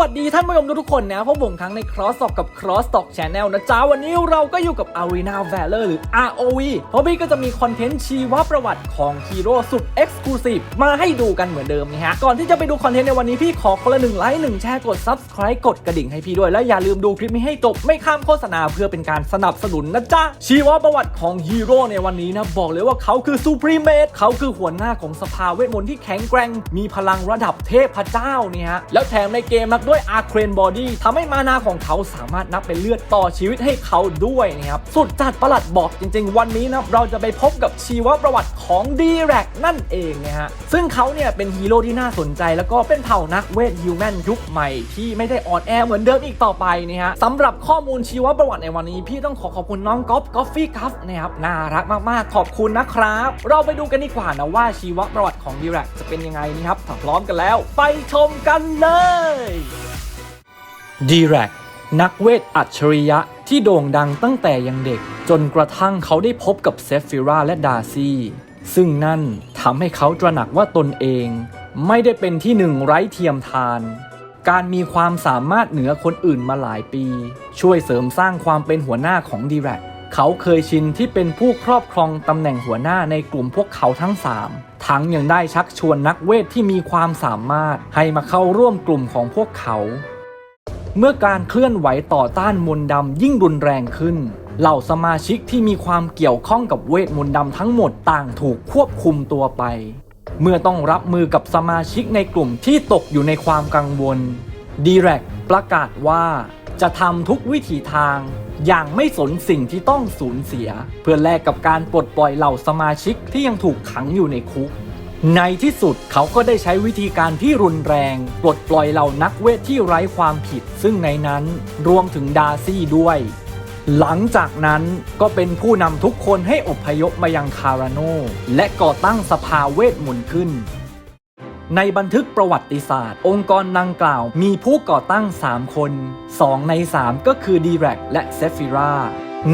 วัสดีท่านผู้ชมทุกคนนะพบผมครั้งใน Cross Talk กับ Cross Talk Channel นะจ๊ะ วันนี้เราก็อยู่กับ Arena Valor หรือ ROV เพราะพี่ก็จะมีคอนเทนต์ชีวประวัติของฮีโร่สุด Exclusive มาให้ดูกันเหมือนเดิมนะฮะ ก่อนที่จะไปดูคอนเทนต์ในวันนี้พี่ขอคนละหนึ่งไลค์หนึ่งแชร์กด Subscribe กดกระดิ่งให้พี่ด้วย และอย่าลืมดูคลิปนี้ให้จบไม่ข้ามโฆษณาเพื่อเป็นการสนับสนุนนะจ๊ะชีวประวัติของฮีโร่ในวันนี้นะบอกเลยว่าเขาคือ Supremate เขาคือหัวหน้าของสภาเวทมนต์ที่แข็งแกร่งมีพลังระดับเทพเจ้าเนี่ยฮะแล้วแถมในเกมนักด้วยอาร์เครนบอดี้ทำให้มานาของเขาสามารถนับเป็นเลือดต่อชีวิตให้เขาด้วยนะครับ สุดจัดประหลัดบอกจริง ๆ วันนี้นะเราจะไปพบกับชีวประวัติของดีแรกนั่นเองนะฮะ ซึ่งเขาเนี่ยเป็นฮีโร่ที่น่าสนใจ แล้วก็เป็นเผ่านักเวทฮิวแมนยุคใหม่ที่ไม่ได้อ่อนแอเหมือนเดิมอีกต่อไปนะฮะสำหรับข้อมูลชีวประวัติในวันนี้ พี่ต้องขอขอบคุณน้องก๊อฟกอฟฟี่กัฟนะครับน่ารักมากๆ ขอบคุณนะครับ เราไปดูกันดีกว่านะว่าชีวประวัติของดีแรกจะเป็นยังไงนะครับถ้าพร้อมกันแล้ว ไปชมกันเลย ดีแรกนักเวทอัจฉริยะที่โด่งดังตั้งแต่ยังเด็ก จนกระทั่งเขาได้พบกับเซฟิราและดารซี่ซึ่งนั่นทำให้เขาตระหนักว่าตนเอง ไม่ได้เป็นที่หนึ่งไร้เทียมทาน การมีความสามารถเหนือคนอื่นมาหลายปี ช่วยเสริมสร้างความเป็นหัวหน้าของดีแรกเขาเคยชินที่เป็นผู้ครอบครองตำแหน่งหัวหน้าในกลุ่มพวกเขาทั้งสามทั้งยังได้ชักชวนนักเวทที่มีความสามารถให้มาเข้าร่วมกลุ่มของพวกเขา เมื่อการเคลื่อนไหวต่อต้านมนต์ดำยิ่งรุนแรงขึ้น เหล่าสมาชิกที่มีความเกี่ยวข้องกับเวทมนต์ดำทั้งหมดต่างถูกควบคุมตัวไป เมื่อต้องรับมือกับสมาชิกในกลุ่มที่ตกอยู่ในความกังวลดีแรกประกาศว่าจะทำทุกวิถีทางอย่างไม่สนสิ่งที่ต้องสูญเสีย เพื่อแลกกับการปลดปล่อยเหล่าสมาชิกที่ยังถูกขังอยู่ในคุก ในที่สุดเขาก็ได้ใช้วิธีการที่รุนแรงปลดปล่อยเหล่านักเวทที่ไร้ความผิด ซึ่งในนั้นรวมถึงดาร์ซี่ด้วย หลังจากนั้นก็เป็นผู้นำทุกคนให้อพยพมายังคาราโน และก่อตั้งสภาเวทมนต์ขึ้น ในบันทึกประวัติศาสตร์ องค์กรดังกล่าวมีผู้ก่อตั้ง 3 คน 2 ใน 3 ก็คือดีแรกและเซฟิรา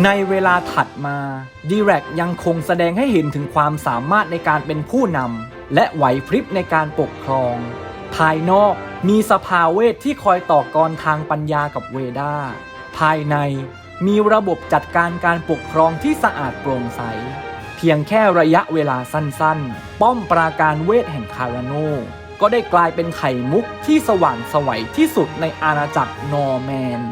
ในเวลาถัดมาดีแรกยังคงแสดงให้เห็นถึงความสามารถในการเป็นผู้นำ และไหวพริบในการปกครอง ภายนอกมีสภาเวทที่คอยต่อกรทางปัญญากับเวดาภายในมีระบบจัดการการปกครองที่สะอาดโปร่งใส เพียงแค่ระยะเวลาสั้นๆ ป้อมปราการเวทแห่งคาราโน ก็ได้กลายเป็นไข่มุกที่สว่างไสวัยที่สุดในอาณาจักรนอร์แมน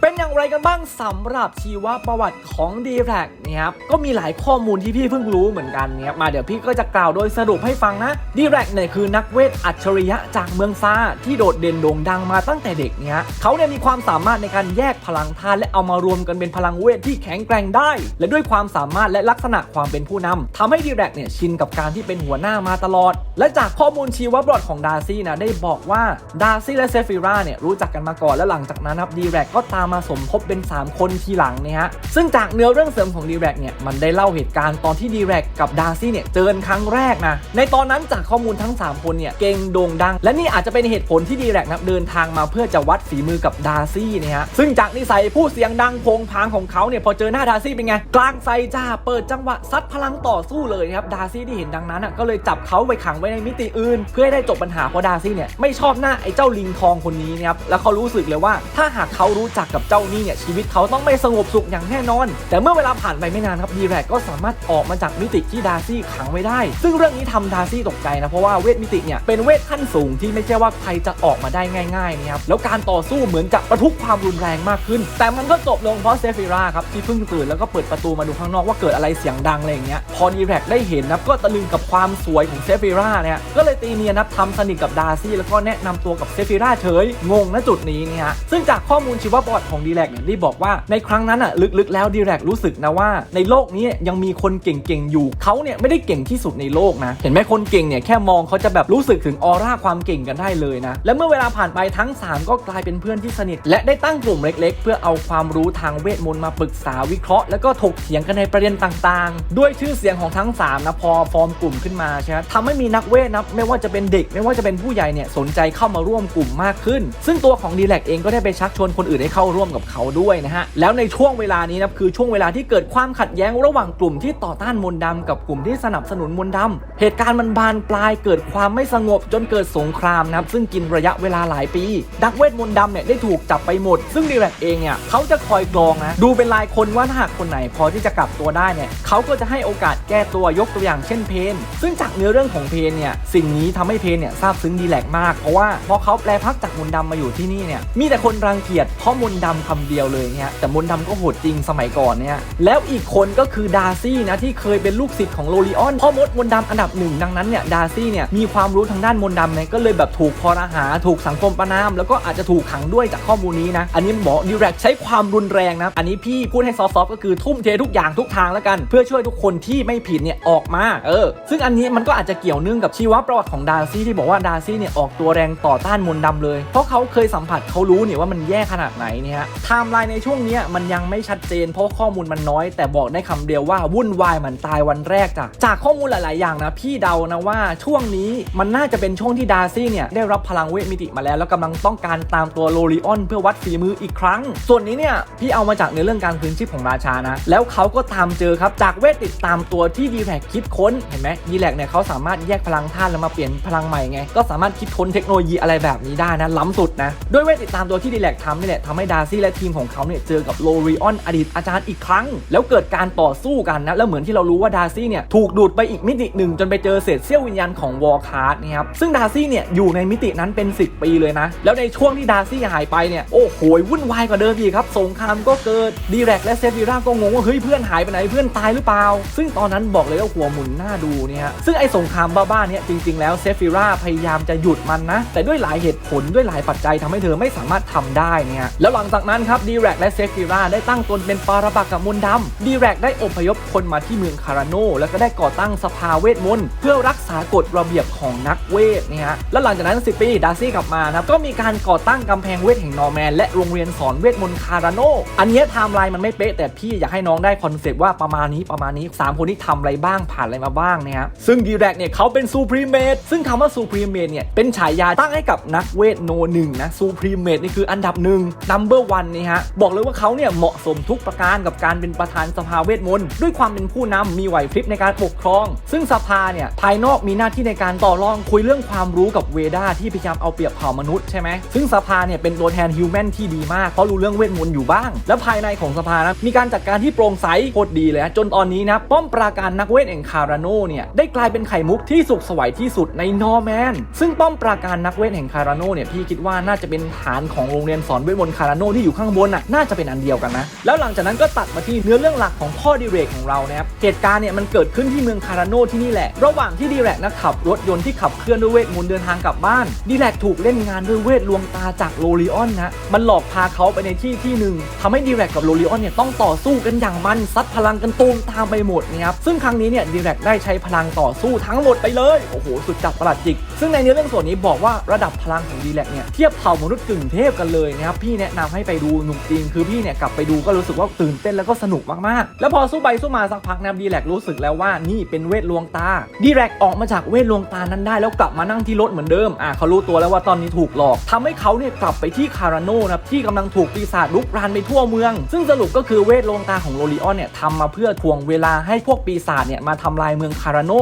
เป็นอย่างไรกันบ้างสำหรับชีวประวัติของดีแรกเนี่ยครับก็มีหลายข้อมูลที่พี่เพิ่งรู้เหมือนกันเนี่ยมาเดี๋ยวพี่ก็จะกล่าวโดยสรุปให้ฟังนะดีแรกเนี่ยคือนักเวทอัจฉริยะจากเมืองฟ้าที่โดดเด่นโด่งดังมาตั้งแต่เด็กเนี่ยเขาเนี่ยมีความสามารถในการแยกพลังธาตุและเอามารวมกันเป็นพลังเวทที่แข็งแกร่งได้ และด้วยความสามารถและลักษณะความเป็นผู้นำทำให้ดีแรกเนี่ยชินกับการที่เป็นหัวหน้ามาตลอด และจากข้อมูลชีวประวัติของดาร์ซี่นะได้บอกว่าดาร์ซี่และเซฟิราเนี่ยรู้จักกันมาก่อนและหลังจากนั้นครับดีแรกก็ตามมาสมทบเป็น 3 คนทีหลังเนี่ยฮะ ซึ่งจากเนื้อเรื่องเสริมของดีแรกเนี่ย มันได้เล่าเหตุการณ์ตอนที่ดีแรกกับดาร์ซี่เนี่ย เจอกันครั้งแรกนะ ในตอนนั้นจากข้อมูลทั้ง 3 คนเนี่ย เก่งโด่งดัง และนี่อาจจะเป็นเหตุผลที่ดีแรกนะเดินทางมาเพื่อจะวัดฝีมือกับดาร์ซี่เนี่ยฮะ ซึ่งจากนิสัยผู้เสียงดังโผงผางของเขาเนี่ยพอเจอหน้าดาร์ซี่เป็นไงกลางไซจ้าเปิดจังหวะซัดพลังต่อสู้เลยนะครับดาร์ซี่ที่เห็นดังนั้นอะก็เลยจับเขาไปขังไว้ในมิติอื่น เพื่อให้ได้จบปัญหาเพราะดาร์ซี่เนี่ยไม่ชอบหน้าไอ้เจ้าลิงทองคนนี้นะครับแล้วเขารู้สึกเลยว่าถ้าหากเขารู้จักกับเจ้านี่เนี่ยชีวิตเขาต้องไม่สงบสุขอย่างแน่นอน แต่เมื่อเวลาผ่านไปไม่นานครับดีแรกก็สามารถออกมาจากมิติที่ดาร์ซี่ขังไว้ได้ ซึ่งเรื่องนี้ทำดาร์ซี่ตกใจนะเพราะว่าเวทมิติเนี่ยเป็นเวทขั้นสูงที่ไม่ใช่ว่าใครจะออกมาได้ง่ายๆนะครับแล้วการต่อสู้เหมือนจะประทุกความรุนแรงมากขึ้น แต่มันก็จบลงเพราะเซฟิราครับที่เพิ่งตื่นแล้วก็เปิดประตูมาดูข้างนอกว่าเกิดอะไรเสียงดังอะไรอย่างเงี้ยพอดีแรกได้เห็นนะก็ตะลึงกับความสวยของเซฟิราเนี่ยก็เลยตีเนียนนะทำสนิทกับดาร์ซี่แล้วก็แนะนำตัวกับเซฟิราเฉยงงนะจุดนี้เนี่ยซึ่งจากข้อมูลชีวประวัติของดีแรกเนี่ยได้บอกว่าในครั้งนั้นอะลึกๆแล้วดีแรกรู้สึกนะว่า ในโลกนี้ยังมีคนเก่งๆอยู่เขาเนี่ยไม่ได้เก่งที่สุดในโลกนะ เห็นไหมคนเก่งเนี่ยแค่มองเขาจะแบบรู้สึกถึงออร่าความเก่งกันได้เลยนะ และเมื่อเวลาผ่านไปทั้ง 3 ก็กลายเป็นเพื่อนที่สนิท และได้ตั้งกลุ่มเล็ก ๆ เพื่อเอาความรู้ทางเวทมนต์มาปรึกษาวิเคราะห์แล้วก็ถกเถียงกันในประเด็นต่างๆ ด้วยชื่อเสียงของทั้ง3นะพอฟอร์มกลุ่มขึ้นมาใช่ไหมทำให้มีนักเวทนะไม่ว่าจะเป็นเด็ก ไม่ว่าจะเป็นผู้ใหญ่เนี่ยสนใจเข้ามาร่วมกลุ่มมากขึ้น ซึ่งตัวของดีแลกเองก็ได้ไปชักชวนคนอื่นให้เข้าร่วมร่วมกับเขาด้วยนะฮะแล้วในช่วงเวลานี้นะคือช่วงเวลาที่เกิดความขัดแย้งระหว่างกลุ่มที่ต่อต้านมนต์ดำกับกลุ่มที่สนับสนุนมนต์ดำเหตุการณ์มันบานปลายเกิดความไม่สงบจนเกิดสงครามนะครับซึ่งกินระยะเวลาหลายปี ดักเวทมนต์ดำเนี่ยได้ถูกจับไปหมด ซึ่งดีแรกเองเนี่ยเขาจะคอยกรองนะดูเป็นรายคนว่าถ้าหากคนไหนพอที่จะกลับตัวได้เนี่ยเขาก็จะให้โอกาสแก้ตัวยกตัวอย่างเช่นเพนซึ่งจากเนื้อเรื่องของเพนเนี่ยสิ่งนี้ทำให้เพนเนี่ยซาบซึ้งดีแลกมากเพราะว่าพอเขาแปลพักจากมนต์ดำมาอยู่ที่นี่เนี่ยมีแต่คนรังเกียจเพราะมนต์ดำคำเดียวเลยเนี่ยแต่มนต์ดำก็โหดจริงสมัยก่อนเนี่ยแล้วอีกคนก็คือดาร์ซี่นะที่เคยเป็นลูกศิษย์ของโลลิออนพ่อมดมนต์ดำอันดับหนึ่งดังนั้นเนี่ยดาร์ซี่เนี่ยมีความรู้ทางด้านมนดำเนี่ยก็เลยแบบถูกคอรหาถูกสังคมประนาม แล้วก็อาจจะถูกขังด้วยจากข้อมูลนี้นะ อันนี้บอดีแรกใช้ความรุนแรงนะอันนี้พี่พูดให้ซอฟต์ก็คือทุ่มเททุกอย่างทุกทางแล้วกัน เพื่อช่วยทุกคนที่ไม่ผิดเนี่ยออกมาเออ ซึ่งอันนี้มันก็อาจจะเกี่ยวเนื่องกับชีวประวัติของดาร์ซี่ที่บอกว่าดาร์ซี่เนี่ยออกตัวแรงต่อต้านมนต์ดำเลย เพราะเขาเคยสัมผัสเขารู้เนี่ยว่ามันแย่ขนาดไหนเนี่ยฮะไทม์ไลน์ในช่วงนี้มันยังไม่ชัดเจนเพราะข้อมูลมันน้อย แต่บอกได้คำเดียวว่าวุ่นวายเหมือนตายวันแรกจ้ะจากข้อมูลหลาย ๆ อย่างนะพี่เดานะว่าช่วงนี้มันน่าจะเป็นช่วงที่ดาร์ซี่เนี่ยได้รับพลังเวทมิติมาแล้ว แล้วกำลังต้องการตามตัวโลลิออนเพื่อวัดฝีมืออีกครั้ง ส่วนนี้เนี่ยพี่เอามาจากในเรื่องการพื้นชีพของราชานะ แล้วเขาก็ตามเจอครับจากเวทติดตามตัวที่ดีแลกคิดค้นเห็นไหมดีแลกเนี่ยเขาสามารถแยกพลังธาตุแล้วมาเปลี่ยนพลังใหม่ไงก็สามารถคิดค้นเทคโนโลยีอะไรแบบนี้ได้นะล้ำสุดนะด้วยเวทติดตามตัวที่ดีแลกทำนี่แหละทำให้ดาร์ซี่และทีมของเขาเนี่ยเจอกับโลริออนอดีตอาจารย์อีกครั้ง แล้วเกิดการต่อสู้กันนะ แล้วเหมือนที่เรารู้ว่าดาร์ซี่เนี่ยถูกดูดไปอีกมิติหนึ่งจนไปเจอเศษเสี้ยววิญญาณของวอลคาร์ดนะครับซึ่งดาร์ซี่เนี่ยอยู่ในมิตินั้นเป็น 10 ปีเลยนะ แล้วในช่วงที่ดาร์ซี่หายไปเนี่ยโอ้โหวุ่นวายกว่าเดิมอีกครับสงครามก็เกิดดีแรกและเซฟิราก็งงว่าเฮ้ยเพื่อนหายไปไหนเพื่อนตายหรือเปล่า ซึ่งตอนนั้นบอกเลยว่าหัวหมุนหน้าดูเนี่ยซึ่งไอ้สงครามบ้าๆเนี่ยจริงๆ แล้วเซฟิราพยายามจะหยุดมันนะแต่ด้วยหลายเหตุผลด้วยหลายปัจจัยทำให้เธอไม่สามารถทำได้เนี่ยแล้วหลังจากนั้นครับดีแรกและเซฟิราได้ตั้งตนเป็นปาระบักกับมนต์ดำดีแรกได้อพยพคนมาที่เมืองคาราโนแล้วก็ได้ก่อตั้งสภาเวทมนต์เพื่อรักษากฎระเบียบของนักเวทเนี่ยฮะแล้วหลังจากนั้น 10 ปีดาร์ซี่กลับมาครับก็มีการก่อตั้งกำแพงเวทแห่งนอร์แมนและโรงเรียนสอนเวทมนต์คาราโนอันเนี้ยไทม์ไลน์มันไม่เป๊ะแต่พี่อยากให้น้องได้คอนเซปต์ว่าประมาณนี้ประมาณนี้ 3 คนนี้ทำอะไรบ้างผ่านอะไรมาบ้างเนี่ยฮะซึ่งดีแรกเนี่ยเขาเป็นซูพรีเมดซึ่งคำว่าซูพรีเมดเนี่ยเป็นฉายาตั้งให้กับนักเวทโนหนึ่งนะซูพรีเมดนี่คืออันดับหนึ่งนัมเบอร์วันนี่ฮะบอกเลยว่าเขาเนี่ยเหมาะสมทุกประการกับการเป็นประธานสภาเวทมนต์ด้วยความเป็นผู้นำมีไหวพริบในการปกครอง ซึ่งสภาเนี่ยภายนอกมีหน้าที่ในการต่อรองคุยเรื่องความรู้กับเวดาที่พยายามเอาเปรียบเผ่ามนุษย์ใช่ไหมซึ่งสภาเนี่ยเป็นตัวแทนฮิวแมนที่ดีมากเพราะรู้เรื่องเวทมนต์อยู่บ้าง แล้วภายในของสภานะมีการจัดการที่โปร่งใสโคตรดีเลยจนตอนนี้นะป้อมปราการนักเวทแห่งคาราโนเนี่ยได้กลายเป็นไข่มุกที่สุกสวยที่สุดในนอร์แมนซึ่งป้อมปราการนักเวทแห่งคาราโนเนี่ยพี่คิดว่าน่าจะเป็นฐานของโรงเรียนสอนเวทมนต์คาราโนที่อยู่ข้างบนน่ะน่าจะเป็นอันเดียวกันนะ แล้วหลังจากนั้นก็ตัดมาที่เนื้อเรื่องหลักของพ่อดีเรกของเรานะครับเหตุการณ์เนี่ยมันเกิดขึ้นที่เมืองคาราโนที่นี่แหละ ระหว่างที่ดีแรกนะขับรถยนต์ที่ขับเคลื่อนด้วยเวทมนต์เดินทางกลับบ้านดีแรกถูกเล่นงานด้วยเวทลวงตาจากโลลิออนนะมันหลอกพาเขาไปในที่ที่หนึ่งทำให้ดีแรกกับโลลิออนเนี่ยต้องต่อสู้กันอย่างมันซัดพลังกันตูมตามไปหมดนะครับซึ่งครั้งนี้เนี่ยดีแรกได้ใช้พลังต่อสู้ทั้งหมดไปเลยโอ้โหสุดจัดประหลาดจิก ซึ่งในเนื้อเรื่องส่วนนี้บอกว่าระดับพลังของดีแลกเนี่ยเทียบเผ่ามนุษย์กึ่งเทพกันเลยนะครับพี่แนะนำให้ไปดูหนุ่มจริง คือพี่เนี่ยกลับไปดูก็รู้สึกว่าตื่นเต้นแล้วก็สนุกมากๆ แล้วพอสู้ไปสู้มาสักพักนะครับดีแลกรู้สึกแล้วว่านี่เป็นเวทลวงตาดีแลกออกมาจากเวทลวงตานั้นได้ แล้วกลับมานั่งที่รถเหมือนเดิมอะเขารู้ตัวแล้วว่าตอนนี้ถูกหลอกทำให้เขาเนี่ยกลับไปที่คาราโนนะที่กำลังถูกปีศาจลุกรานไปทั่วเมือง ซึ่งสรุปก็คือเวทลวงตาของโลลิออนเนี่ยทำมาเพื่อทวงเวลาให้พวกปีศาจเนี่ยมาทำลายเมืองคาราโน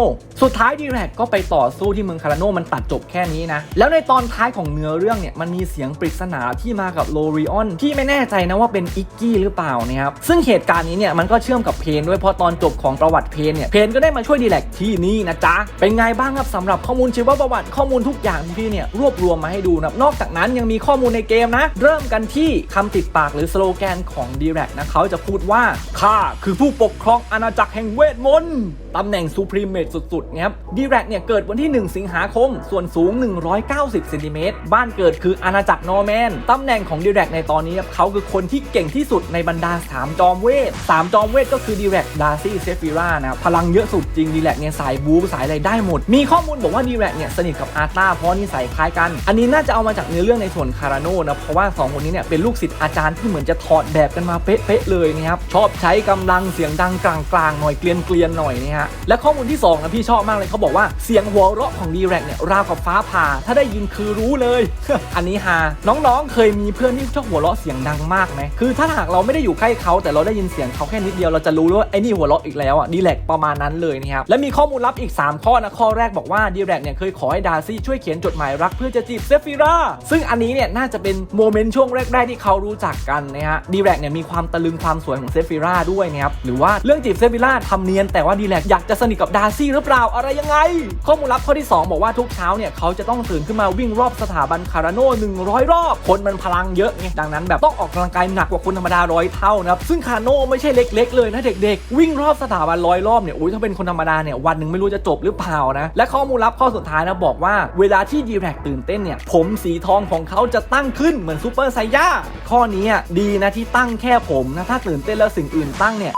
สุดท้ายดีแลกก็ไปต่อสู้ที่เมืองคาราโนมันตัดจบแค่นี้นะแล้วในตอนท้ายของเนื้อเรื่องเนี่ยมันมีเสียงปริศนาที่มากับโลริออนที่ไม่แน่ใจนะว่าเป็นอิกกี้หรือเปล่านะครับซึ่งเหตุการณ์นี้เนี่ยมันก็เชื่อมกับเพนด้วยเพราะตอนจบของประวัติเพนเนี่ยเพนก็ได้มาช่วยดีแลกที่นี่นะจ๊ะเป็นไงบ้างครับสำหรับข้อมูลชีวประวัติข้อมูลทุกอย่างพี่เนี่ยรวบรวมมาให้ดูนะนอกจากนั้นยังมีข้อมูลในเกมนะ เริ่มกันที่คำติดปากหรือสโลแกนของดีแลกนะเขาจะพูดว่าข้าคือผู้ปกครองอาณาจักรแห่งเวทมนต์ตำแหน่งซูพรีเมตสุดๆนะครับดีแลกเนี่ยเกิดวันที่ 1 สิงหาคม ส่วนสูง 190ซนติเมตรบ้านเกิดคืออาณาจักรนอร์แมนตำแหน่งของดีแลกในตอนอนนี้ครับเขาคือคนที่เก่งที่สุดในบรรดา 3 จอมเวท 3 จอมเวทก็คือดีแลกดาร์ซี่เซฟิร่านะพลังเยอะสุดจริงดีแลกเนี่ยสายบูสายอะไรได้หมด มีข้อมูลบอกว่าดีแลกเนี่ยสนิทกับอาร์ตาเพราะนิสัยคล้ายกัน อันนี้น่าจะเอามาจากเนื้อเรื่องในส่วนคาราโนนะเพราะว่า 2 คนนี้เนี่ยเป็นลูกศิษย์อาจารย์ที่เหมือนจะถอดแบบกันมาเป๊ะๆเลยนะครับชอบใช้กำลังเสียงดังกลางๆหน่อยเกลียนๆหน่อยนะฮะและข้อมูลที่2นะพี่ชอบมากเลยเขาบอกว่าเสียงหัวเราะของดีแรกเนี่ยราวกับฟ้าผ่า ถ้าได้ยินคือรู้เลย อันนี้ฮาน้องๆเคยมีเพื่อนที่ชอบหัวเราะเสียงดังมากไหมคือถ้าหากเราไม่ได้อยู่ใกล้เขาแต่เราได้ยินเสียงเขาแค่นิดเดียวเราจะรู้ว่าไอ้นี่หัวเราะอีกแล้วอะดีแรกประมาณนั้นเลยนะครับและมีข้อมูลลับอีก 3 ข้อนะข้อแรกบอกว่าดีแรกเนี่ยเคยขอให้ดาร์ซี่ช่วยเขียนจดหมายรักเพื่อจะจีบเซฟิราซึ่งอันนี้เนี่ยน่าจะเป็นโมเมนต์ช่วงแรกๆที่เขารู้จักกันนะฮะดีแรกเนี่ยมีความตะลึงความสวยของเซฟิราด้วยนะครับหรือว่าเรื่องจีบเซฟิราทำเนียนแต่ว่าดีแลกอยากจะสนิทกับดาร์ซี่หรือเปล่าอะไรยังไง ข้อมูลลับข้อที่ 2 บอกว่าทุกเช้าเนี่ยเขาจะต้องตื่นขึ้นมาวิ่งรอบสถาบันคาราโน่100 รอบคนมันพลังเยอะไงดังนั้นแบบต้องออกกำลังกายหนักกว่าคนธรรมดาร้อยเท่านะครับซึ่งคาราโน่ไม่ใช่เล็ก ๆ เลยนะเด็กๆ วิ่งรอบสถาบันร้อยรอบเนี่ยอุ้ยถ้าเป็นคนธรรมดาเนี่ยวันหนึ่งไม่รู้จะจบหรือเปล่านะและข้อมูลลับข้อสุดท้ายนะบอกว่าเวลาที่ดีแรกตื่นเต้นเนี่ยผมสีทองของเขาจะตั้งขึ้นเหมือนซูเปอร์ไซย่าข้อนี้ดีนะที่ตั้งแค่ผมนะถ้าตื่นเต้นแล้วสิ่งอื่นตั้งเนี่ย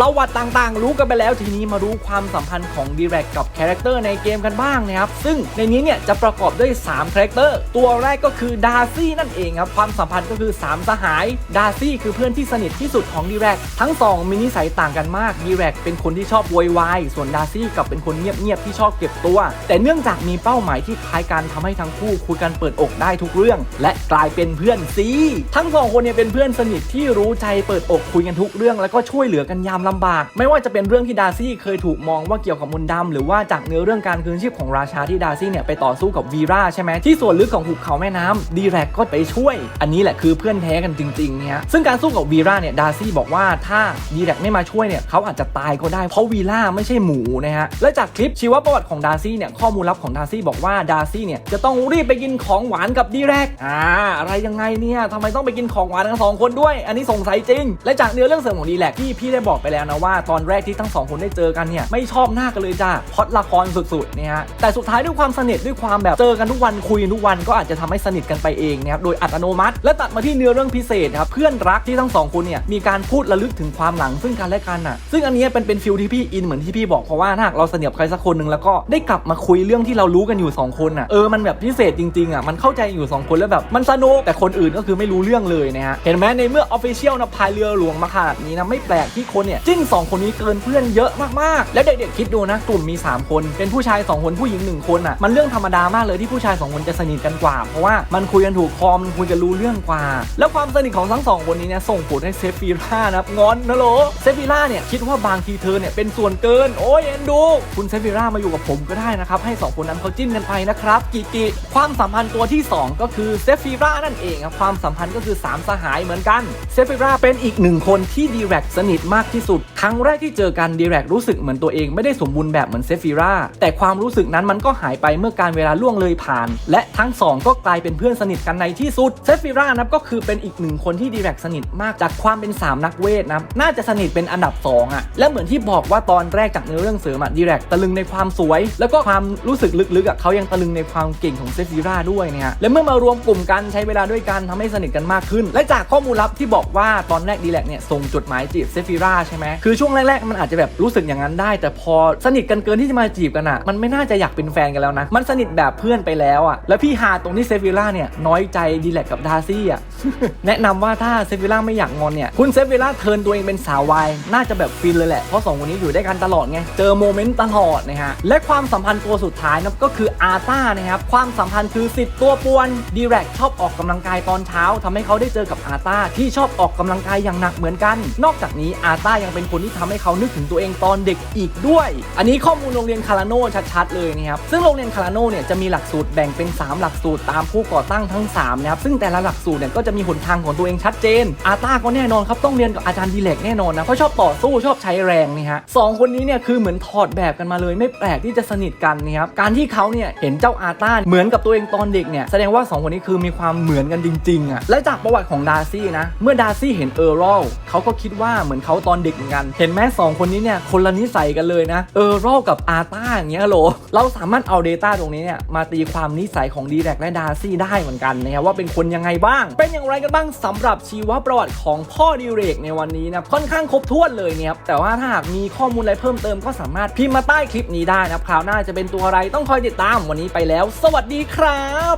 ประวัติต่างๆ รู้กันไปแล้วทีนี้มารู้ความสัมพันธ์ของดีแรกกับคาแรคเตอร์ในเกมกันบ้างนะครับ ซึ่งในนี้เนี่ยจะประกอบด้วย3คาแรคเตอร์ตัวแรกก็คือดาร์ซี่นั่นเองครับ ความสัมพันธ์ก็คือ 3 สหาย ดาร์ซี่คือเพื่อนที่สนิทที่สุดของดีแรกทั้ง 2 มีนิสัยต่างกันมากดีแรกเป็นคนที่ชอบโวยวายส่วนดาร์ซี่กับเป็นคนเงียบๆที่ชอบเก็บตัว แต่เนื่องจากมีเป้าหมายที่คล้ายกันทำให้ทั้งคู่คุยกันเปิดอกได้ทุกเรื่อง และกลายเป็นเพื่อนซีทั้งสองคนเนี่ยเป็นเพื่อนสนิทที่รู้ใจเปิดอกคุยกันทุกเรื่อง แล้วก็ช่วยเหลือกันยามลำบาก ไม่ว่าจะเป็นเรื่องที่ดาร์ซี่เคยถูกมองว่าเกี่ยวกับมนต์ดำหรือว่าจากเนื้อเรื่องการคืนชีพของราชาที่ดาร์ซี่เนี่ยไปต่อสู้กับวีราใช่ไหมที่ส่วนลึกของหุบเขาแม่น้ำดีแรกก็ไปช่วย อันนี้แหละคือเพื่อนแท้กันจริงๆเนี่ยซึ่งการสู้กับวีราเนี่ยดาร์ซี่บอกว่าถ้าดีแรกไม่มาช่วยเนี่ยเขาอาจจะตายก็ได้เพราะวีราไม่ใช่หมูนะฮะและจากคลิปชีวประวัติของดาร์ซี่เนี่ยข้อมูลลับของดาร์ซี่บอกว่าดาร์ซี่เนี่ยจะต้องรีบไปกินของหวานกับดีแรกอ่าอะไรยังไงเนี่ยทำไมต้องไปกินของหวานทั้งสองคนด้วย อันนี้สงสัยจริง และจากเนื้อเรื่องเสริมของดีแรกที่พี่ได้บอกไปแล้วนะว่าตอนแรกที่ทั้งสองคนได้เจอกันเนี่ยไม่ชอบหน้ากันเลยจ้าพอดละครสุดๆเนี่ยฮะแต่สุดท้ายด้วยความสนิทด้วยความแบบเจอกันทุกวันคุยทุกวันก็อาจจะทำให้สนิทกันไปเองนะครับโดยอัตโนมัติ และตัดมาที่เนื้อเรื่องพิเศษครับเพื่อนรักที่ทั้งสองคนเนี่ยมีการพูดระลึกถึงความหลังซึ่งกันและกันอะซึ่งอันนี้เป็นเป็นฟิลที่พี่อินเหมือนที่พี่บอกเพราะว่าถ้าหากเราสนิทกับใครสักคนหนึ่งแล้วก็ได้กลับมาคุยเรื่องที่เรารู้กันอยู่สองคนอะเออมันแบบพิเศษจริงๆอะมันเข้าใจอยู่สองคนแล้วแบบมันสนุกแต่คนอื่นก็คือไม่รู้เรื่องเลยนะฮะเห็นไหมในเมื่อออฟฟิเชียลนะพายเรือหลวงมาขนาดนี้นะไม่แปลกที่คนเนี่ยจิ้นสองคนนี้เกินเพื่อนเยอะมากๆ แล้วเด็กๆคิดดูนะ กลุ่มมี 3 คน เป็นผู้ชาย 2 คนผู้หญิง 1 คนอะ มันเรื่องธรรมดามากเลยที่ผู้ชาย 2 คนจะสนิทกันกว่า เพราะว่ามันคุยกันถูกคอมนคุยกันรู้เรื่องกว่า แล้วความสนิทของทั้งสองคนนี้เนี่ยส่งผลให้เซฟิล่านะงอนนะโหลเซฟิล่าเนี่ยคิดว่าบางทีเธอเนี่ยเป็นส่วนเกินโอ้ยเอ็นดู คุณเซฟิล่ามาอยู่กับผมก็ได้นะครับให้สองคนนั้นเขาจิ้นกันไปนะครับกิกิความสัมพันธ์ตัวที่ 2 ก็คือเซฟิล่านั่นเองครับความสัมพันธ์ก็คือ 3 สหายเหมือนกันเซฟิล่าเป็นอีกหนึ่งคนที่ดีแรกสนิทมากที่สุดครั้งแรกที่เจอกันดีแรกรู้สึกเหมือนตัวเองไม่ได้สมบูรณ์แบบเหมือนเซฟิราแต่ความรู้สึกนั้นมันก็หายไปเมื่อการเวลาล่วงเลยผ่าน และทั้งสองก็กลายเป็นเพื่อนสนิทกันในที่สุดเซฟิรานะก็คือเป็นอีกหนึ่งคนที่ดีแรกสนิทมากจากความเป็น 3 นักเวทนะน่าจะสนิทเป็นอันดับ2อะและเหมือนที่บอกว่าตอนแรกจากเนื้อเรื่องเสริมอะดีแรกตะลึงในความสวย แล้วก็ความรู้สึกลึกๆอะเขายังตะลึงในความเก่งของเซฟิราด้วยเนี่ยและเมื่อมารวมกลุ่มกันใช้เวลาด้วยกันทำให้สนิทกันมากขึ้น และจากข้อมูลลับที่บอกว่าตอนแรกดีแรกเนี่ยส่งจดหมายจีบเซฟิราใช่ไหมคือช่วงแรกๆมันอาจจะแบบรู้สึกอย่างนั้นได้ แต่พอสนิทกันเกินที่จะมาจีบกันอะมันไม่น่าจะอยากเป็นแฟนกันแล้วนะ มันสนิทแบบเพื่อนไปแล้วอะแล้วพี่ฮาตรงที่เซฟิล่าเนี่ยน้อยใจดีแลกกับดาร์ซี่อะแนะนำว่าถ้าเซฟิล่าไม่อยากงอนเนี่ยคุณเซฟิล่าเทินตัวเองเป็นสาววายน่าจะแบบฟินเลยแหละเพราะสองคนนี้อยู่ด้วยกันตลอดไงเจอโมเมนต์ตลอดนะฮะและความสัมพันธ์ตัวสุดท้ายนะก็คืออาต้านะครับความสัมพันธ์คือสิทธิ์ตัวป่วนดีแลกชอบออกกำลังกายตอนเช้าทำให้เขาได้เจอกับอาต้าที่ชอบออกกำลังกายอย่างหนักเหมือนกัน นอกจากนี้อาต้ายังเป็นคนที่ทำให้เขานึกถึงตัวเองตอนเด็กอีกด้วย อันนี้ข้อมูลโรงเรียนคาราโนชัดๆเลยนะครับ ซึ่งโรงเรียนคาราโนเนี่ยจะมีหลักสูตรแบ่งเป็น 3 หลักสูตรตามผู้ก่อตั้งทั้ง3นะครับ ซึ่งแต่ละหลักสูตรเนี่ยก็จะมีหนทางของตัวเองชัดเจน อาต้าก็แน่นอนครับต้องเรียนกับอาจารย์ดีเล็กแน่นอนนะเพราะชอบต่อสู้ชอบใช้แรงนี่ฮะสองคนนี้เนี่ยคือเหมือนถอดแบบกันมาเลยไม่แปลกที่จะสนิทกันนะครับการที่เขาเนี่ยเห็นเจ้าอาต้าเหมือนกับตัวเองตอนเด็กเนี่ยแสดงว่าสองคนนี้คือมีความเหมือนกันจริงๆอะและจากประวัติของดาร์ซี่นะเมื่อดาร์ซี่เห็นเออร์รลเขาก็คิดว่าเหมือนเขาตอนเด็กมือนกัน เห็นไหมสองคนนี้เนี่ยคนละนิสัยกันเลยนะ เออร์รอกับอาต้าอย่างเงี้ยโหล เราสามารถเอา Data ตรงนี้เนี่ยมาตีความนิสัยของดีแรกและดาร์ซี่ได้เหมือนกันนะครับว่าเป็นคนยังไงบ้าง เป็นอย่างไรกันบ้างสำหรับชีวประวัติของพ่อดีเรกในวันนี้นะค่อนข้างครบถ้วนเลยเนี่ยครับแต่ว่าถ้าหากมีข้อมูลอะไรเพิ่มเติมก็สามารถพิมพ์มาใต้คลิปนี้ได้นะครับคราวหน้าจะเป็นตัวอะไรต้องคอยติดตามวันนี้ไปแล้ว สวัสดีครับ